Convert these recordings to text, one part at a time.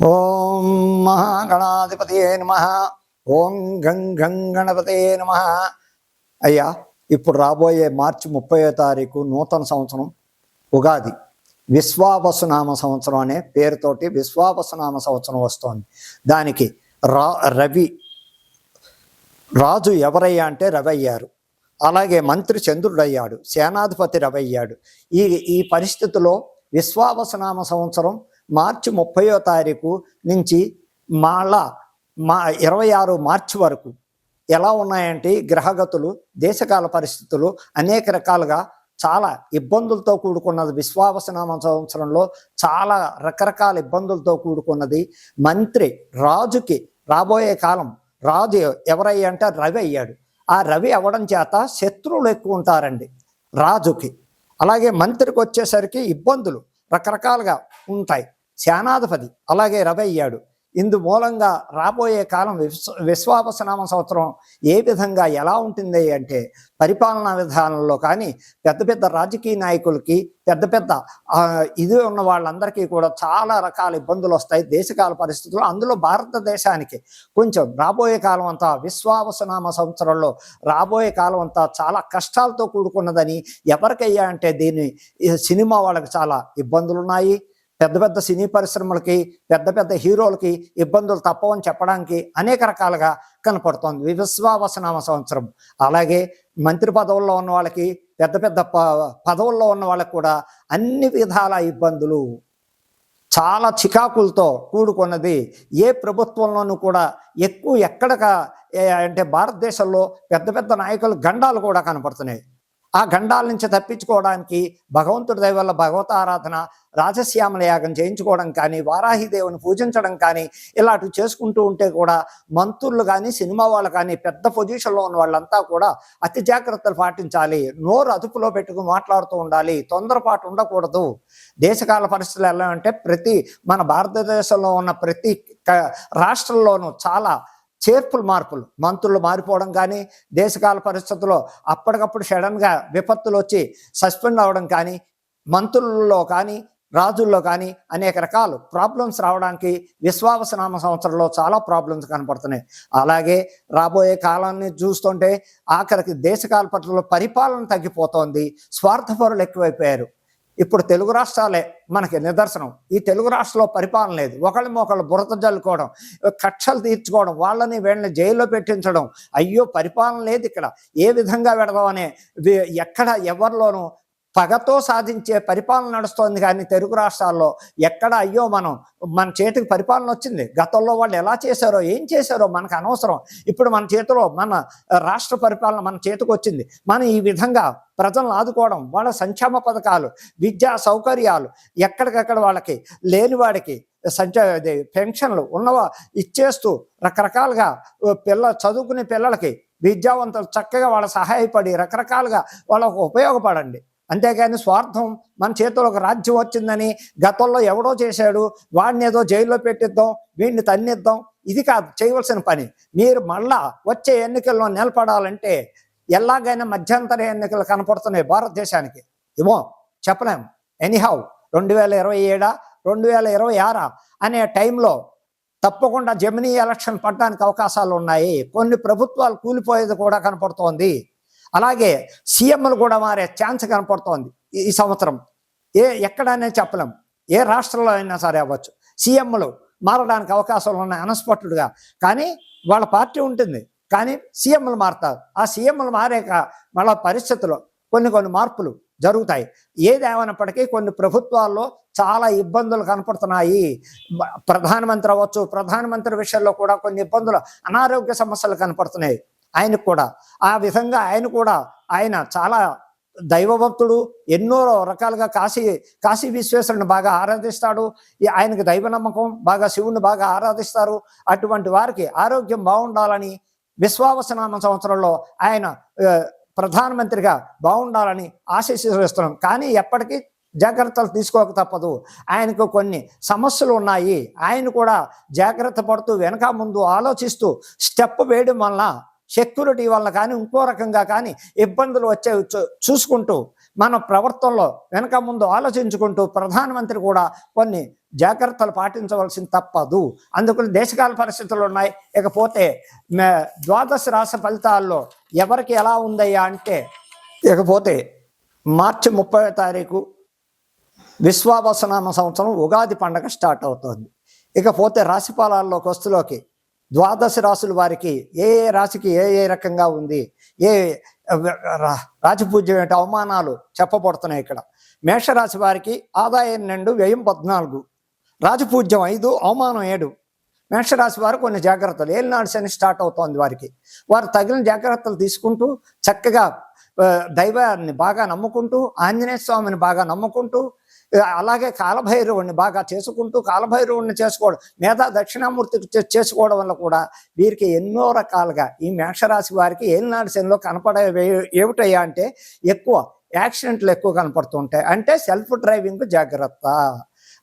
ఓం మహాగణాధిపతియే నమ. ఓం గం గం గణపతే నమ. అయ్యా ఇప్పుడు రాబోయే మార్చి ముప్పయో తారీఖు నూతన సంవత్సరం ఉగాది. విశ్వావసునామ సంవత్సరం అనే పేరుతోటి విశ్వావసునామ సంవత్సరం వస్తోంది. దానికి రా రవి రాజు ఎవరయ్యా అంటే రవి అయ్యారు అలాగే మంత్రి చంద్రుడు అయ్యాడు సేనాధిపతి రవి అయ్యాడు ఈ ఈ పరిస్థితిలో విశ్వావసనామ సంవత్సరం మార్చి ముప్పయో తారీఖు నుంచి మళ్ళా మా ఇరవై ఆరు మార్చి వరకు ఎలా ఉన్నాయంటే గ్రహగతులు దేశకాల పరిస్థితులు అనేక రకాలుగా చాలా ఇబ్బందులతో కూడుకున్నది. విశ్వావసనామ సంవత్సరంలో చాలా రకరకాల ఇబ్బందులతో కూడుకున్నది. మంత్రి రాజుకి రాబోయే కాలం రాజు ఎవరయ్యంటే రవి అయ్యాడు. ఆ రవి అవ్వడం చేత శత్రువులు ఎక్కువ ఉంటారండి రాజుకి. అలాగే మంత్రికి వచ్చేసరికి ఇబ్బందులు రకరకాలుగా ఉంటాయి. సేనాధిపతి అలాగే రవి అయ్యాడు. ఇందు మూలంగా రాబోయే కాలం విశ్వ విశ్వాపసనామ సంవత్సరం ఏ విధంగా ఎలా ఉంటుంది అంటే పరిపాలనా విధానంలో కానీ పెద్ద పెద్ద రాజకీయ నాయకులకి పెద్ద పెద్ద ఇది ఉన్న వాళ్ళందరికీ కూడా చాలా రకాల ఇబ్బందులు వస్తాయి. దేశకాల పరిస్థితులు అందులో భారతదేశానికి కొంచెం రాబోయే కాలం అంతా విశ్వావసనామ సంవత్సరంలో రాబోయే కాలం అంతా చాలా కష్టాలతో కూడుకున్నదని ఎవరికయ్యా అంటే దీన్ని ఈ సినిమా వాళ్ళకి చాలా ఇబ్బందులు ఉన్నాయి పెద్ద పెద్ద సినీ పరిశ్రమలకి పెద్ద పెద్ద హీరోలకి ఇబ్బందులు తప్పవని చెప్పడానికి అనేక రకాలుగా కనపడుతోంది. విశ్వావసనామ సంవత్సరం. అలాగే మంత్రి పదవుల్లో ఉన్న వాళ్ళకి పెద్ద పెద్ద ప- పదవుల్లో ఉన్న వాళ్ళకి కూడా అన్ని విధాల ఇబ్బందులు చాలా చికాకులతో కూడుకున్నది ఏ ప్రభుత్వంలోనూ కూడా ఎక్కువ ఎక్కడ అంటే భారతదేశంలో పెద్ద పెద్ద నాయకులు గండాలు కూడా కనపడుతున్నాయి. ఆ గండాల నుంచి తప్పించుకోవడానికి భగవంతుడి దయ వల్ల భగవత ఆరాధన రాజశ్యామల యాగం చేయించుకోవడం కానీ వారాహిదేవుని పూజించడం కానీ ఇలాంటివి చేసుకుంటూ ఉంటే కూడా మంత్రులు కానీ సినిమా వాళ్ళు కానీ పెద్ద పొజిషన్లో ఉన్న వాళ్ళంతా కూడా అతి జాగ్రత్తలు పాటించాలి. నోరు అదుపులో పెట్టుకుని మాట్లాడుతూ ఉండాలి. తొందరపాటు ఉండకూడదు. దేశకాల పరిస్థితులు ఎలా అంటే ప్రతి మన భారతదేశంలో ఉన్న ప్రతి రాష్ట్రంలోనూ చాలా చేర్పులు మార్పులు. మంత్రులు మారిపోవడం కానీ దేశకాల పరిస్థితుల్లో అప్పటికప్పుడు సడన్గా విపత్తులు వచ్చి సస్పెండ్ అవ్వడం కానీ మంత్రుల్లో కానీ రాజుల్లో కానీ అనేక రకాలు ప్రాబ్లమ్స్ రావడానికి విశ్వావసనామ సంవత్సరంలో చాలా ప్రాబ్లమ్స్ కనపడుతున్నాయి. అలాగే రాబోయే కాలాన్ని చూస్తుంటే ఆఖరికి దేశకాల పట్ల పరిపాలన తగ్గిపోతోంది. స్వార్థపరులు ఎక్కువైపోయారు. ఇప్పుడు తెలుగు రాష్ట్రాలే మనకి నిదర్శనం. ఈ తెలుగు రాష్ట్రంలో పరిపాలన లేదు. ఒకళ్ళ ఒకళ్ళు బురద జల్లుకోవడం కక్షలు తీర్చుకోవడం వాళ్ళని వీళ్ళని జైల్లో పెట్టించడం. అయ్యో పరిపాలన లేదు ఇక్కడ. ఏ విధంగా పెడదామనే ఎక్కడ ఎవరిలోనూ పగతో సాధించే పరిపాలన నడుస్తోంది కానీ తెలుగు రాష్ట్రాల్లో ఎక్కడ అయ్యో మనం మన చేతికి పరిపాలన వచ్చింది. గతంలో వాళ్ళు ఎలా చేశారో ఏం చేశారో మనకు అనవసరం. ఇప్పుడు మన చేతిలో మన రాష్ట్ర పరిపాలన మన చేతికి వచ్చింది. మనం ఈ విధంగా ప్రజలను ఆదుకోవడం వాళ్ళ సంక్షేమ పథకాలు విద్యా సౌకర్యాలు ఎక్కడికక్కడ వాళ్ళకి లేని వాడికి సంచ పెన్షన్లు ఉన్నవా ఇచ్చేస్తూ రకరకాలుగా పిల్ల చదువుకునే పిల్లలకి విద్యావంతులు చక్కగా వాళ్ళ సహాయపడి రకరకాలుగా వాళ్ళకు ఉపయోగపడండి. అంతేగాని స్వార్థం మన చేతిలో ఒక రాజ్యం వచ్చిందని గతంలో ఎవడో చేశాడు వాడిని ఏదో జైల్లో పెట్టిద్దాం వీడిని తన్నిద్దాం. ఇది కాదు చేయవలసిన పని. మీరు మళ్ళా వచ్చే ఎన్నికల్లో నిలబడాలంటే ఎలాగైనా మధ్యంతర ఎన్నికలు కనపడుతున్నాయి భారతదేశానికి. ఏమో చెప్పలేం. ఎనీహౌ రెండు వేల ఇరవై ఏడా రెండు వేల ఇరవై ఆరా అనే టైంలో తప్పకుండా జమినీ ఎలక్షన్ పడడానికి అవకాశాలు ఉన్నాయి కొన్ని ప్రభుత్వాలు కూలిపోయేది కూడా కనపడుతోంది. అలాగే సీఎంలు కూడా మారే ఛాన్స్ కనపడుతోంది ఈ- సంవత్సరం. ఏ ఎక్కడనే చెప్పలేం. ఏ రాష్ట్రంలో అయినా సరే అవ్వచ్చు. సీఎంలు మారడానికి అవకాశాలు ఉన్నాయి అనస్పట్టుడుగా కానీ వాళ్ళ పార్టీ ఉంటుంది. కానీ సీఎంలు మారుతారు. ఆ సీఎంలు మారాక వాళ్ళ పరిస్థితులు కొన్ని కొన్ని మార్పులు జరుగుతాయి. ఏదేమైనప్పటికీ కొన్ని ప్రభుత్వాల్లో చాలా ఇబ్బందులు కనపడుతున్నాయి. ప్రధానమంత్రి అవ్వచ్చు ప్రధానమంత్రి విషయంలో కూడా కొన్ని ఇబ్బందులు అనారోగ్య సమస్యలు కనపడుతున్నాయి. ఆయనకు కూడా. ఆ విధంగా ఆయన కూడా ఆయన చాలా దైవభక్తుడు ఎన్నో రకాలుగా కాశీ కాశీ విశ్వేశ్వరుని బాగా ఆరాధిస్తాడు. ఆయనకు దైవ నమ్మకం బాగా శివుని బాగా ఆరాధిస్తారు. అటువంటి వారికి ఆరోగ్యం బాగుండాలని విశ్వావసనామ సంవత్సరంలో ఆయన ప్రధానమంత్రిగా బాగుండాలని ఆశీస్సుస్తున్నాం కానీ ఎప్పటికీ జాగ్రత్తలు తీసుకోక తప్పదు. ఆయనకు కొన్ని సమస్యలు ఉన్నాయి. ఆయన కూడా జాగ్రత్త పడుతూ వెనక ముందు ఆలోచిస్తూ స్టెప్ వేయడం వలన సెక్యూరిటీ వల్ల కానీ ఇంకో రకంగా కానీ ఇబ్బందులు వచ్చే చూ- చూసుకుంటూ మన ప్రవర్తనలో వెనక ముందు ఆలోచించుకుంటూ ప్రధానమంత్రి కూడా కొన్ని జాగ్రత్తలు పాటించవలసింది తప్పదు. అందుకని దేశకాల పరిస్థితులు ఉన్నాయి. ఇకపోతే ద్వాదశ రాశి ఫలితాల్లో ఎవరికి ఎలా ఉందయ్యా అంటే ఇకపోతే మార్చి ముప్పై తారీఖు విశ్వావసనామ సంవత్సరం ఉగాది పండగ స్టార్ట్ అవుతుంది. ఇకపోతే రాశి ఫలాల్లోకి వస్తులోకి ద్వాదశ రాసుల వారికి ఏ ఏ రాశికి ఏ ఏ రకంగా ఉంది? ఏ రా- రాజపూజ్యం ఏంటి అవమానాలు చెప్పబడుతున్నాయి ఇక్కడ. మేషరాశి వారికి ఆదాయం రెండు వ్యయం పద్నాలుగు. రాజపూజ్యం ఐదు అవమానం ఏడు. మేషరాశి వారు కొన్ని జాగ్రత్తలు. ఏలినాడు శని స్టార్ట్ అవుతోంది వారికి. వారు తగిన జాగ్రత్తలు తీసుకుంటూ చక్కగా దైవాన్ని బాగా నమ్ముకుంటూ ఆంజనేయ స్వామిని బాగా నమ్ముకుంటూ అలాగే కాలభైరవుణ్ణి బాగా చేసుకుంటూ కాలభైరవుణ్ణి చేసుకోవడం మేధా దక్షిణామూర్తికి చేసుకోవడం వల్ల కూడా వీరికి ఎన్నో రకాలుగా ఈ మేషరాశి వారికి ఏలినాడు శనిలో కనపడే ఏమిటయ్యా అంటే ఎక్కువ యాక్సిడెంట్లు ఎక్కువ కనపడుతుంటాయి అంటే సెల్ఫ్ డ్రైవింగ్ జాగ్రత్త.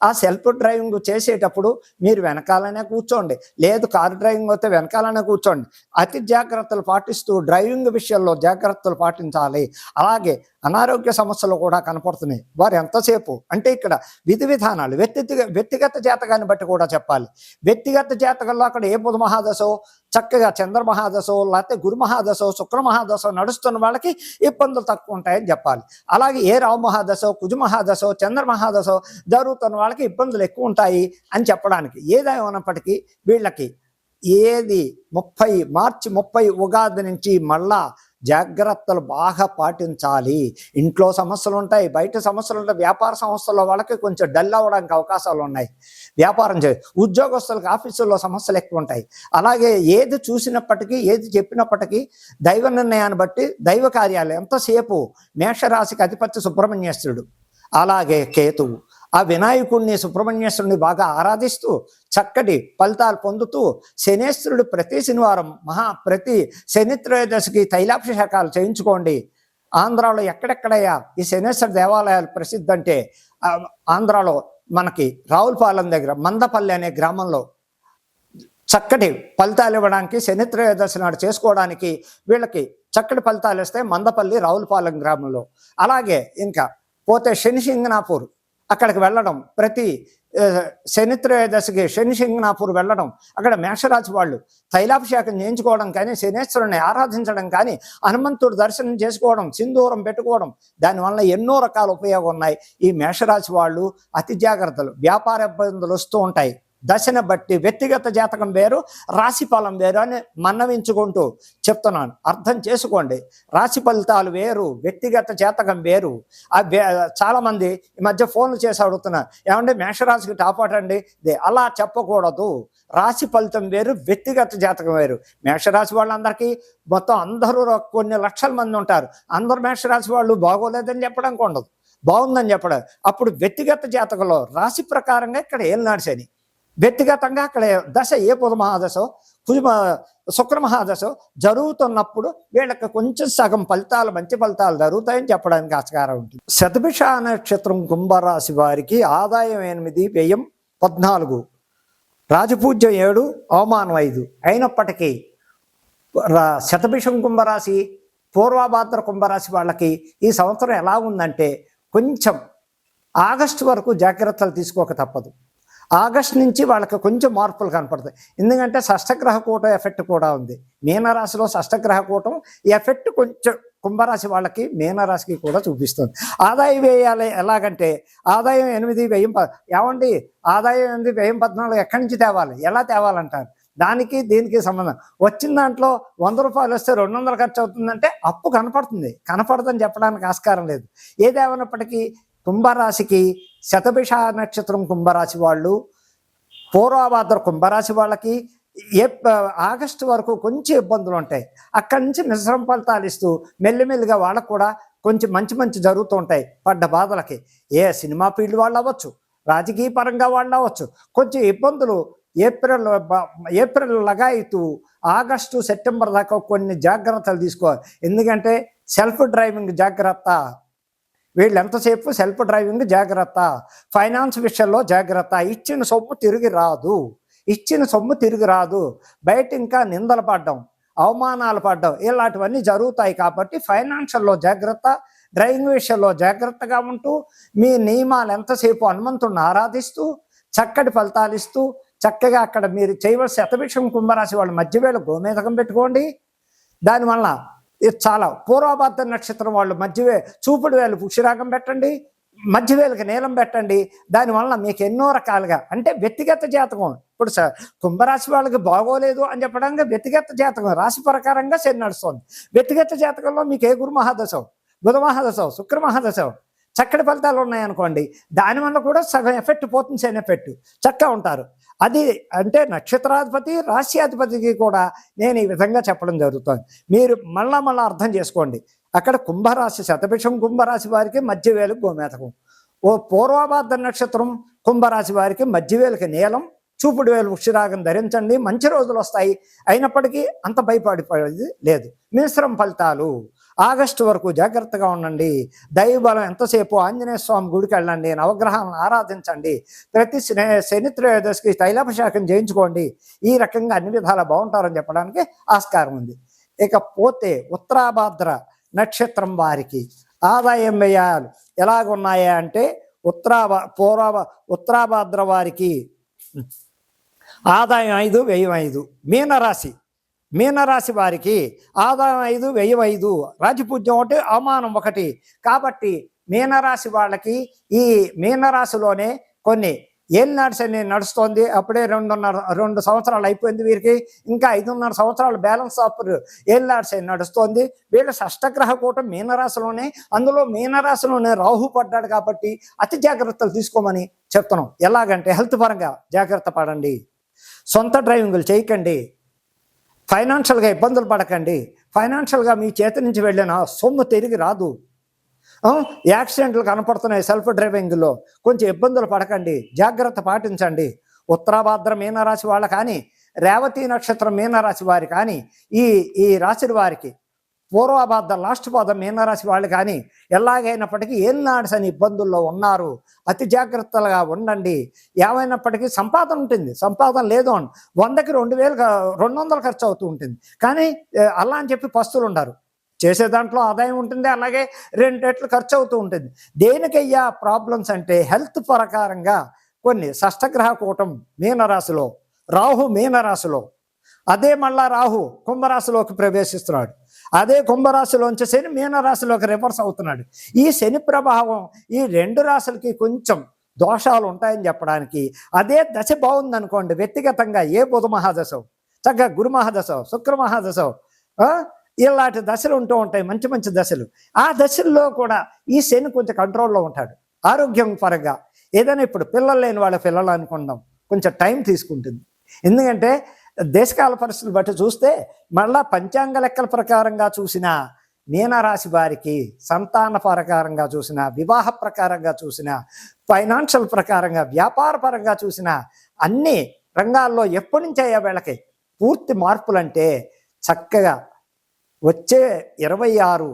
ఆ సెల్ఫ్ డ్రైవింగ్ చేసేటప్పుడు మీరు వెనకాలనే కూర్చోండి. లేదు కారు డ్రైవింగ్ అయితే వెనకాలనే కూర్చోండి. అతి జాగ్రత్తలు పాటిస్తూ డ్రైవింగ్ విషయంలో జాగ్రత్తలు పాటించాలి. అలాగే అనారోగ్య సమస్యలు కూడా కనపడుతున్నాయి. వారు ఎంతసేపు? అంటే ఇక్కడ విధి విధానాలు వ్యక్తిగత వ్యక్తిగత జాతకాన్ని బట్టి కూడా చెప్పాలి. వ్యక్తిగత జాతకంలో అక్కడ ఏ బుధ మహాదశో చక్కగా చంద్ర మహాదశో లేకపోతే గురు మహాదశో శుక్ర మహాదశో నడుస్తున్న వాళ్ళకి ఇబ్బందులు తక్కువ ఉంటాయని చెప్పాలి. అలాగే ఏ రావు మహాదశో కుజు మహాదశో చంద్ర మహాదశో జరుగుతున్న వాళ్ళకి ఇబ్బందులు ఎక్కువ ఉంటాయి అని చెప్పడానికి. ఏదేమైనప్పటికీ వీళ్ళకి ఏది ముప్పై మార్చి ముప్పై ఉగాది నుంచి మళ్ళా జాగ్రత్తలు బాగా పాటించాలి. ఇంట్లో సమస్యలు ఉంటాయి బయట సమస్యలు ఉంటాయి వ్యాపార సంస్థల్లో వాళ్ళకి కొంచెం డల్ అవ్వడానికి అవకాశాలు ఉన్నాయి. వ్యాపారం చే ఉద్యోగస్తులకు ఆఫీసుల్లో సమస్యలు ఎక్కువ ఉంటాయి. అలాగే ఏది చూసినప్పటికీ ఏది చెప్పినప్పటికీ దైవ నిర్ణయాన్ని బట్టి దైవ కార్యాలు ఎంతసేపు మేషరాశికి అధిపతి సుబ్రహ్మణ్యేశ్వరుడు. అలాగే కేతువు. ఆ వినాయకుడిని సుబ్రహ్మణ్యేశ్వరుని బాగా ఆరాధిస్తూ చక్కటి ఫలితాలు పొందుతూ శనేశ్వరుడు ప్రతి శనివారం మహా ప్రతి శని త్రయోదశికి తైలాభిషేకాలు చేయించుకోండి. ఆంధ్రాలో ఎక్కడెక్కడయ్యా ఈ శనేశ్వర దేవాలయాలు ప్రసిద్ధి అంటే ఆంధ్రాలో మనకి రావులపాలెం దగ్గర మందపల్లి అనే గ్రామంలో చక్కటి ఫలితాలు ఇవ్వడానికి శని త్రయోదశి నాడు చేసుకోవడానికి వీళ్ళకి చక్కటి ఫలితాలు ఇస్తే మందపల్లి రావులపాలెం గ్రామంలో. అలాగే ఇంకా పోతే శని సింగనాపూర్. అక్కడికి వెళ్ళడం ప్రతి శనిత్రయోదశకి శని శని సింగనాపూర్ వెళ్ళడం అక్కడ మేషరాశి వాళ్ళు తైలాభిషేకం చేయించుకోవడం కానీ శనేశ్వరుని ఆరాధించడం కానీ హనుమంతుడు దర్శనం చేసుకోవడం సింధూరం పెట్టుకోవడం దానివల్ల ఎన్నో రకాల ఉపయోగం ఉన్నాయి. ఈ మేషరాశి వాళ్ళు అతి జాగ్రత్తలు వ్యాపార ఇబ్బందులు వస్తూ ఉంటాయి. దశను బట్టి వ్యక్తిగత జాతకం వేరు రాశి ఫలం వేరు అని మన్నవించుకుంటూ చెప్తున్నాను. అర్థం చేసుకోండి. రాశి ఫలితాలు వేరు వ్యక్తిగత జాతకం వేరు. చాలామంది ఈ మధ్య ఫోన్లు చేసి అడుగుతున్నారు. ఏమంటే మేషరాశికి టాప్ అటండి అలా చెప్పకూడదు. రాశి ఫలితం వేరు వ్యక్తిగత జాతకం వేరు. మేషరాశి వాళ్ళందరికీ మొత్తం అందరూ కొన్ని లక్షల మంది ఉంటారు. అందరు మేషరాశి వాళ్ళు బాగోలేదని చెప్పడానికి ఉండదు. బాగుందని చెప్పడం. అప్పుడు వ్యక్తిగత జాతకంలో రాశి ప్రకారంగా ఇక్కడ ఏలినాడు నడిచాయి వ్యక్తిగతంగా అక్కడ దశ ఏ పుద మహాదశో కుజ శుక్ర మహాదశో జరుగుతున్నప్పుడు వీళ్ళకి కొంచెం సగం ఫలితాలు మంచి ఫలితాలు జరుగుతాయని చెప్పడానికి ఆస్కారం ఉంటుంది. శతభిష నక్షత్రం కుంభరాశి వారికి ఆదాయం ఎనిమిది వ్యయం పద్నాలుగు రాజపూజ్యం ఏడు అవమానం ఐదు. అయినప్పటికీ రా- శతభిషం కుంభరాశి పూర్వభాద్ర కుంభరాశి వాళ్ళకి ఈ సంవత్సరం ఎలా ఉందంటే కొంచెం ఆగస్టు వరకు జాగ్రత్తలు తీసుకోక తప్పదు. ఆగస్ట్ నుంచి వాళ్ళకి కొంచెం మార్పులు కనపడతాయి. ఎందుకంటే షష్టగ్రహ కూటం ఎఫెక్ట్ కూడా ఉంది. మీనరాశిలో షష్టగ్రహ కూటం ఎఫెక్ట్ కొంచెం కుంభరాశి వాళ్ళకి మీనరాశికి కూడా చూపిస్తుంది. ఆదాయ వ్యయాలు ఎలాగంటే ఆదాయం ఎనిమిది వ్యయం ఏమండి? ఆదాయం ఎనిమిది వ్యయం పద్నాలుగు ఎక్కడి నుంచి తేవాలి? ఎలా తేవాలంటారు? దానికి దీనికి సంబంధం. వచ్చిన దాంట్లో వంద రూపాయలు వస్తే రెండు వందలు ఖర్చు అవుతుందంటే అప్పు కనపడుతుంది. కనపడదని చెప్పడానికి ఆస్కారం లేదు. ఏదేమైనప్పటికీ కుంభరాశికి శతభిష నక్షత్రం కుంభరాశి వాళ్ళు పూర్వభాద్ర కుంభరాశి వాళ్ళకి ఏ ఆగస్టు వరకు కొంచెం ఇబ్బందులు ఉంటాయి. అక్కడి నుంచి మిశ్రమ ఫలితాలు ఇస్తూ మెల్లిమెల్లిగా వాళ్ళకు కూడా కొంచెం మంచి మంచి జరుగుతూ ఉంటాయి పడ్డ బాధలకి. ఏ సినిమా ఫీల్డ్ వాళ్ళు అవ్వచ్చు రాజకీయ పరంగా వాళ్ళు అవ్వచ్చు కొంచెం ఇబ్బందులు ఏప్రిల్ బ- ఏప్రిల్ లగాయితూ ఆగస్టు సెప్టెంబర్ దాకా కొన్ని జాగ్రత్తలు తీసుకోవాలి. ఎందుకంటే సెల్ఫ్ డ్రైవింగ్ జాగ్రత్త వీళ్ళు ఎంతసేపు సెల్ఫ్ డ్రైవింగ్ జాగ్రత్త? ఫైనాన్స్ విషయంలో జాగ్రత్త. ఇచ్చిన సొమ్ము తిరిగి రాదు. ఇచ్చిన సొమ్ము తిరిగి రాదు. బయట ఇంకా నిందలు పడ్డం అవమానాలు పడ్డం ఇలాంటివన్నీ జరుగుతాయి కాబట్టి ఫైనాన్షియల్లో జాగ్రత్త డ్రైవింగ్ విషయంలో జాగ్రత్తగా ఉంటూ మీ నియమాలు ఎంతసేపు హనుమంతుడిని ఆరాధిస్తూ చక్కటి ఫలితాలు ఇస్తూ చక్కగా అక్కడ మీరు చేయవలసిన శతభిషం కుంభరాశి వాళ్ళు మధ్యవేళ గోమేధకం పెట్టుకోండి. దానివల్ల ఇది చాలా. పూర్వభద్ర నక్షత్రం వాళ్ళు మధ్యవే చూపుడు వేలు పుష్యరాగం పెట్టండి మధ్యవేలకు నీలం పెట్టండి. దానివల్ల మీకు ఎన్నో రకాలుగా అంటే వ్యక్తిగత జాతకం. ఇప్పుడు కుంభరాశి వాళ్ళకి బాగోలేదు అని చెప్పడానికి వ్యక్తిగత జాతకం రాశి ప్రకారంగా శని నడుస్తుంది. వ్యక్తిగత జాతకంలో మీకు ఏ గురు మహాదశం? బుధ మహాదశం శుక్ర మహాదశం? చక్కటి ఫలితాలు ఉన్నాయనుకోండి దానివల్ల కూడా సగం ఎఫెక్ట్ పోతుంది శని ఎఫెక్ట్. చక్కగా ఉంటారు. అది అంటే నక్షత్రాధిపతి రాశ్యాధిపతికి కూడా నేను ఈ విధంగా చెప్పడం జరుగుతుంది. మీరు మళ్ళా మళ్ళీ అర్థం చేసుకోండి. అక్కడ కుంభరాశి శతభిషం కుంభరాశి వారికి మధ్యవేలు గోమేతకం ఓ పూర్వభాద్ర నక్షత్రం కుంభరాశి వారికి మధ్యవేలుకి నీలం చూపుడు వేలు వృక్షరాగం ధరించండి మంచి రోజులు వస్తాయి. అయినప్పటికీ అంత భయపడిపోయేది లేదు. మిశ్రమ ఫలితాలు. ఆగస్టు వరకు జాగ్రత్తగా ఉండండి. దైవబలం ఎంతసేపు ఆంజనేయ స్వామి గుడికి వెళ్ళండి నవగ్రహాలను ఆరాధించండి. ప్రతి శని త్రయోదశికి తైలాభిషేకం చేయించుకోండి. ఈ రకంగా అన్ని విధాలా బాగుంటారని చెప్పడానికి ఆస్కారం ఉంది. ఇక పోతే ఉత్తరాభాద్ర నక్షత్రం వారికి ఆదాయం వ్యయాలు. ఎలాగున్నాయా అంటే ఉత్తరా పూర్వ ఉత్తరాభాద్ర వారికి ఆదాయం ఐదు వ్యయం ఐదు. మీనరాశి. మీనరాశి వారికి ఆదాయం ఐదు వ్యయం ఐదు. రాజపూజ్యం ఒకటి అవమానం ఒకటి. కాబట్టి మీనరాశి వాళ్ళకి ఈ మీనరాశిలోనే కొన్ని ఏలినాడు శని నడుస్తోంది. అప్పుడే రెండున్నర రెండు సంవత్సరాలు అయిపోయింది వీరికి. ఇంకా ఐదున్నర సంవత్సరాలు బ్యాలెన్స్ ఆఫ్ ఏలినాడు శని నడుస్తోంది. వీళ్ళ షష్టగ్రహ కూటం మీనరాశిలోనే అందులో మీనరాశిలోనే రాహు పడ్డాడు కాబట్టి అతి జాగ్రత్తలు తీసుకోమని చెప్తున్నాం. ఎలాగంటే హెల్త్ పరంగా జాగ్రత్త పడండి. సొంత డ్రైవింగ్లు చేయకండి. ఫైనాన్షియల్గా ఇబ్బందులు పడకండి. ఫైనాన్షియల్గా మీ చేతి నుంచి వెళ్ళిన సొమ్ము తిరిగి రాదు. యాక్సిడెంట్లు కనపడుతున్నాయి సెల్ఫ్ డ్రైవింగ్లో. కొంచెం ఇబ్బందులు పడకండి. జాగ్రత్త పాటించండి. ఉత్తరాభాద్ర మీనరాశి వాళ్ళ కానీ రేవతి నక్షత్రం మీనరాశి వారి కానీ ఈ ఈ రాశి వారికి పూర్వభాద్ర లాస్ట్ పాదం మీనరాశి వాళ్ళు కానీ ఎలాగైనప్పటికీ ఏలినాడ్స్ అని ఇబ్బందుల్లో ఉన్నారు. అతి జాగ్రత్తలుగా ఉండండి. ఏమైనప్పటికీ సంపాదన ఉంటుంది. సంపాదన లేదు అని వందకి రెండు వేలు రెండు వందలు ఖర్చు అవుతూ ఉంటుంది. కానీ అలా అని చెప్పి పస్తులు ఉండరు. చేసే దాంట్లో ఆదాయం ఉంటుంది. అలాగే రెండు రెట్లు ఖర్చు అవుతూ ఉంటుంది. దేనికయ్యా ప్రాబ్లమ్స్ అంటే హెల్త్ ప్రకారంగా కొన్ని షష్టగ్రహ కూటం మీనరాశిలో రాహు మీనరాశిలో అదే మళ్ళా రాహు కుంభరాశిలోకి ప్రవేశిస్తున్నాడు. అదే కుంభరాశిలోంచి శని మీనరాశిలోకి రివర్స్ అవుతున్నాడు. ఈ శని ప్రభావం ఈ రెండు రాశులకి కొంచెం దోషాలు ఉంటాయని చెప్పడానికి అదే దశ బాగుందనుకోండి వ్యక్తిగతంగా ఏ బుధ మహాదశం చక్కగా గురు మహాదశం శుక్ర మహాదశం ఇలాంటి దశలు ఉంటూ ఉంటాయి మంచి మంచి దశలు. ఆ దశల్లో కూడా ఈ శని కొంచెం కంట్రోల్లో ఉంటాడు. ఆరోగ్యం పరంగా ఏదైనా ఇప్పుడు పిల్లలు లేని వాళ్ళ పిల్లలు అనుకుందాం కొంచెం టైం తీసుకుంటుంది. ఎందుకంటే దేశకాల పరిస్థితులు బట్టి చూస్తే మళ్ళా పంచాంగ లెక్కల ప్రకారంగా చూసిన మీనరాశి వారికి సంతాన ప్రకారంగా చూసిన వివాహ ప్రకారంగా చూసిన ఫైనాన్షియల్ ప్రకారంగా వ్యాపార పరంగా చూసిన అన్ని రంగాల్లో ఎప్పటి నుంచి అయ్యా వీళ్ళకి పూర్తి మార్పులంటే చక్కగా వచ్చే ఇరవై ఆరు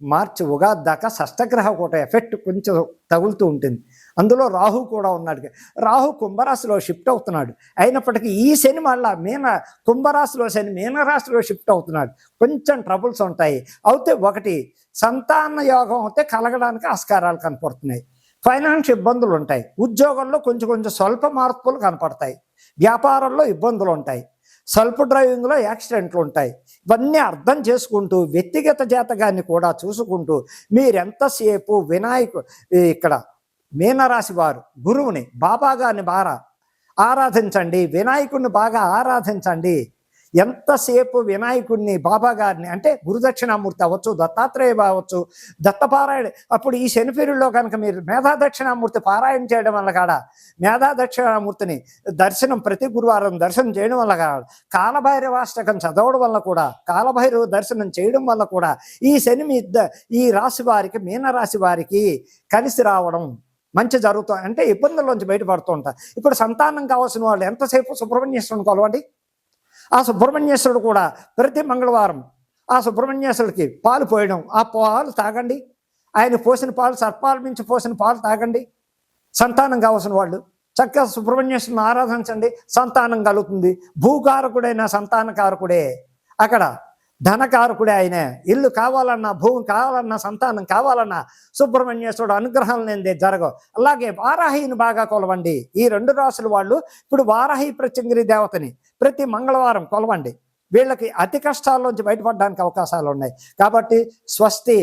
మార్చి ఉగాది దాకా షష్టగ్రహ కూట ఎఫెక్ట్ కొంచెం తగులుతూ ఉంటుంది. అందులో రాహు కూడా ఉన్నాడు. రాహు కుంభరాశిలో షిఫ్ట్ అవుతున్నాడు. అయినప్పటికీ ఈ శని మళ్ళా మీన కుంభరాశిలో శని మీనరాశిలో షిఫ్ట్ అవుతున్నాడు. కొంచెం ట్రబుల్స్ ఉంటాయి. అయితే ఒకటి సంతాన యోగం అయితే కలగడానికి ఆస్కారాలు కనపడుతున్నాయి. ఫైనాన్స్ ఇబ్బందులు ఉంటాయి. ఉద్యోగంలో కొంచెం కొంచెం స్వల్ప మార్పులు కనపడతాయి. వ్యాపారంలో ఇబ్బందులు ఉంటాయి. సెల్ఫ్ డ్రైవింగ్లో యాక్సిడెంట్లు ఉంటాయి. ఇవన్నీ అర్థం చేసుకుంటూ వ్యక్తిగత జాతకాన్ని కూడా చూసుకుంటూ మీరెంతసేపు వినాయకు ఇక్కడ మీనరాశి వారు గురువుని బాబా గారిని బాగా ఆరాధించండి వినాయకుడిని బాగా ఆరాధించండి. ఎంతసేపు వినాయకుడిని బాబా గారిని అంటే గురుదక్షిణామూర్తి అవ్వచ్చు దత్తాత్రేయ అవ్వచ్చు దత్తపారాయణ అప్పుడు ఈ శనిపీరుల్లో కనుక మీరు మేధా దక్షిణామూర్తి పారాయణ చేయడం వల్ల కాడ? మేధా దక్షిణామూర్తిని దర్శనం ప్రతి గురువారం దర్శనం చేయడం వల్ల కాడ? కాలభైరవాష్టకం చదవడం వల్ల కూడా కాలభైరవ దర్శనం చేయడం వల్ల కూడా ఈ శని మీ ఈ రాశి వారికి మీనరాశి వారికి కలిసి రావడం మంచి జరుగుతుంది అంటే ఇబ్బందుల్లోంచి బయటపడుతూ ఉంటారు. ఇప్పుడు సంతానం కావాల్సిన వాళ్ళు ఎంతసేపు సుబ్రహ్మణ్యేశ్వరుని కొలవండి? ఆ సుబ్రహ్మణ్యేశ్వరుడు కూడా ప్రతి మంగళవారం ఆ సుబ్రహ్మణ్యేశ్వరుడికి పాలు పోయడం. ఆ పాలు తాగండి. ఆయన పోసిన పాలు సర్పాల నుంచి పోసిన పాలు తాగండి. సంతానం కావాల్సిన వాళ్ళు చక్కగా సుబ్రహ్మణ్యేశ్వరుని ఆరాధించండి. సంతానం కలుగుతుంది. భూకారకుడైన సంతానకారకుడే అక్కడ ధనకారకుడే ఆయనే. ఇల్లు కావాలన్నా భూమి కావాలన్నా సంతానం కావాలన్నా సుబ్రహ్మణ్యేశ్వరుడు అనుగ్రహం లేనిదే జరగవు అలాగే వారాహిని బాగా కొలవండి. ఈ రెండు రాసుల వాళ్ళు ఇప్పుడు వారాహి ప్రత్యంగిరి దేవతని ప్రతి మంగళవారం కొలవండి. వీళ్ళకి అతి కష్టాల్లోంచి బయటపడడానికి అవకాశాలు ఉన్నాయి కాబట్టి స్వస్తి.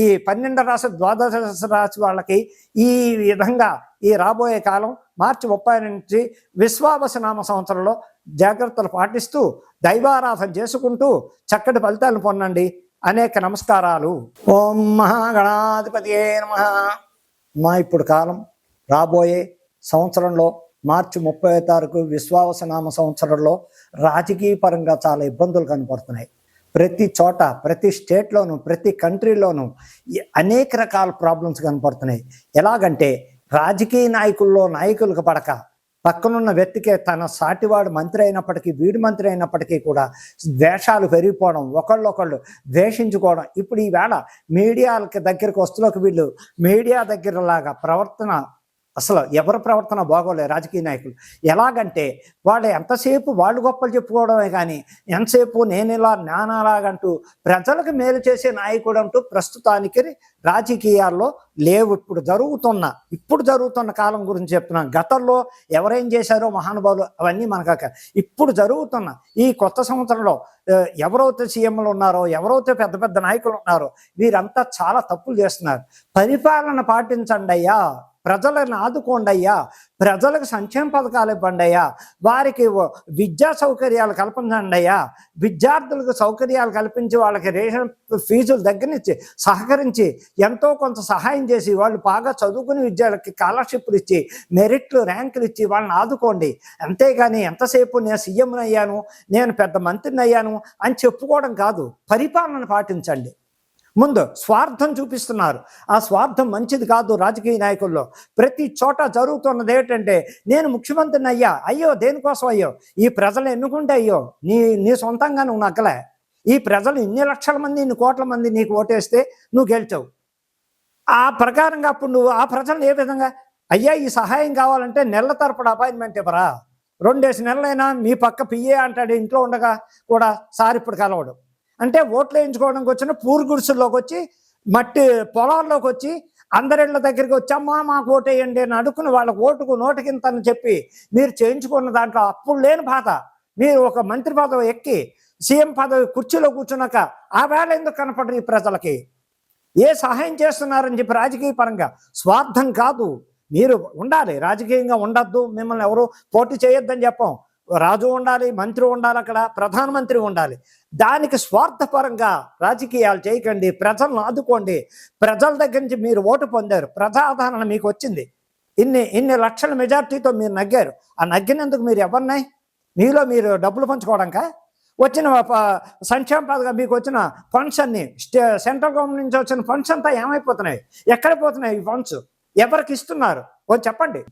ఈ పన్నెండు రాశి ద్వాదశ రాశి వాళ్ళకి ఈ విధంగా ఈ రాబోయే కాలం మార్చి ముప్పై నుంచి విశ్వావసనామ సంవత్సరంలో జాగ్రత్తలు పాటిస్తూ దైవారాధన చేసుకుంటూ చక్కటి ఫలితాలను పొందండి. అనేక నమస్కారాలు. ఓం మహాగణాధిపతి నమ. మా ఇప్పుడు కాలం రాబోయే సంవత్సరంలో మార్చి ముప్పై తారీఖు విశ్వావసనామ సంవత్సరంలో రాజకీయ పరంగా చాలా ఇబ్బందులు కనపడుతున్నాయి. ప్రతి చోట ప్రతి స్టేట్లోను ప్రతి కంట్రీలోనూ అనేక రకాల ప్రాబ్లమ్స్ కనపడుతున్నాయి. ఎలాగంటే రాజకీయ నాయకుల్లో నాయకులకు పడక పక్కనున్న వ్యక్తికే తన సాటివాడు మంత్రి అయినప్పటికీ వీడి మంత్రి అయినప్పటికీ కూడా ద్వేషాలు పెరిగిపోవడం ఒకళ్ళొకళ్ళు ద్వేషించుకోవడం. ఇప్పుడు ఈవేళ మీడియాలకి దగ్గరికి వస్తులోకి వీళ్ళు మీడియా దగ్గరలాగా ప్రవర్తన అసలు ఎవరి ప్రవర్తన బాగోలే రాజకీయ నాయకులు. ఎలాగంటే వాళ్ళు ఎంతసేపు వాళ్ళు గొప్పలు చెప్పుకోవడమే కానీ ఎంతసేపు నేను ఇలా నానాలాగంటూ ప్రజలకు మేలు చేసే నాయకుడు అంటూ ప్రస్తుతానికి రాజకీయాల్లో లేవు. ఇప్పుడు జరుగుతున్న ఇప్పుడు జరుగుతున్న కాలం గురించి చెప్తున్నాను. గతంలో ఎవరేం చేశారో మహానుభావులు అవన్నీ మనక ఇప్పుడు జరుగుతున్న ఈ కొత్త సంవత్సరంలో ఎవరైతే సీఎంలు ఉన్నారో ఎవరైతే పెద్ద పెద్ద నాయకులు ఉన్నారో వీరంతా చాలా తప్పులు చేస్తున్నారు. పరిపాలన పాటించండి అయ్యా. ప్రజలను ఆదుకోండి అయ్యా ప్రజలకు సంక్షేమ పథకాలు ఇవ్వండి అయ్యా వారికి విద్యా సౌకర్యాలు కల్పించండి అయ్యా విద్యార్థులకు సౌకర్యాలు కల్పించి వాళ్ళకి రేషన్ ఫీజులు దగ్గర నుంచి సహకరించి ఎంతో కొంత సహాయం చేసి వాళ్ళు బాగా చదువుకుని విద్యార్థులకి స్కాలర్షిప్లు ఇచ్చి మెరిట్లు ర్యాంకులు ఇచ్చి వాళ్ళని ఆదుకోండి. అంతేగాని ఎంతసేపు నేను సీఎంని అయ్యాను నేను పెద్ద మంత్రిని అయ్యాను అని చెప్పుకోవడం కాదు. పరిపాలన పాటించండి. ముందు స్వార్థం చూపిస్తున్నారు. ఆ స్వార్థం మంచిది కాదు రాజకీయ నాయకుల్లో. ప్రతి చోట జరుగుతున్నది ఏంటంటే నేను ముఖ్యమంత్రిని అయ్యా అయ్యో దేనికోసం అయ్యో? ఈ ప్రజలు ఎన్నుకుంటే అయ్యో నీ నీ సొంతంగా నువ్వు నక్కలే. ఈ ప్రజలు ఇన్ని లక్షల మంది ఇన్ని కోట్ల మంది నీకు ఓటేస్తే నువ్వు గెలిచావు. ఆ ప్రకారంగా అప్పుడు నువ్వు ఆ ప్రజలను ఏ విధంగా? అయ్యా ఈ సహాయం కావాలంటే నెలల తరపుడు అపాయింట్మెంట్ ఇవ్వరా? రెండేసి నెలలైనా మీ పక్క పిఏ అంటాడు ఇంట్లో ఉండగా కూడా సార్ ఇప్పుడు కలవడు. అంటే ఓట్లు వేయించుకోవడానికి వచ్చిన పూర్ గుడిసెల్లోకి వచ్చి మట్టి పొలాల్లోకి వచ్చి అందరిళ్ళ దగ్గరికి వచ్చి అమ్మా మాకు ఓటు వేయండి అని అడుక్కుని వాళ్ళకి ఓటుకు నోటికింత అని చెప్పి మీరు చేయించుకున్న దాంట్లో అప్పుడు లేని బాధ. మీరు ఒక మంత్రి పదవి ఎక్కి సీఎం పదవి కుర్చీలో కూర్చున్నాక ఆ వేళ ఎందుకు కనపడరు ఈ ప్రజలకి? ఏ సహాయం చేస్తున్నారని చెప్పి రాజకీయ పరంగా స్వార్థం కాదు. మీరు ఉండాలి రాజకీయంగా ఉండద్దు మిమ్మల్ని ఎవరు పోటీ చేయొద్దని చెప్పాం. రాజు ఉండాలి మంత్రి ఉండాలి అక్కడ ప్రధానమంత్రి ఉండాలి. దానికి స్వార్థపరంగా రాజకీయాలు చేయకండి ప్రజలను ఆదుకోండి. ప్రజల దగ్గర నుంచి మీరు ఓటు పొందారు ప్రజాదరణ మీకు వచ్చింది. ఇన్ని ఇన్ని లక్షల మెజార్టీతో మీరు నగ్గారు. ఆ నగ్గినందుకు మీరు ఎవరినాయి మీలో మీరు డబ్బులు పంచుకోవడానికా? వచ్చిన సంక్షేమ పథకం మీకు వచ్చిన ఫండ్స్ అన్ని సెంట్రల్ గవర్నమెంట్ నుంచి వచ్చిన ఫండ్స్ అంతా ఏమైపోతున్నాయి? ఎక్కడ పోతున్నాయి ఈ ఫండ్స్ ఎవరికి ఇస్తున్నారు? చెప్పండి.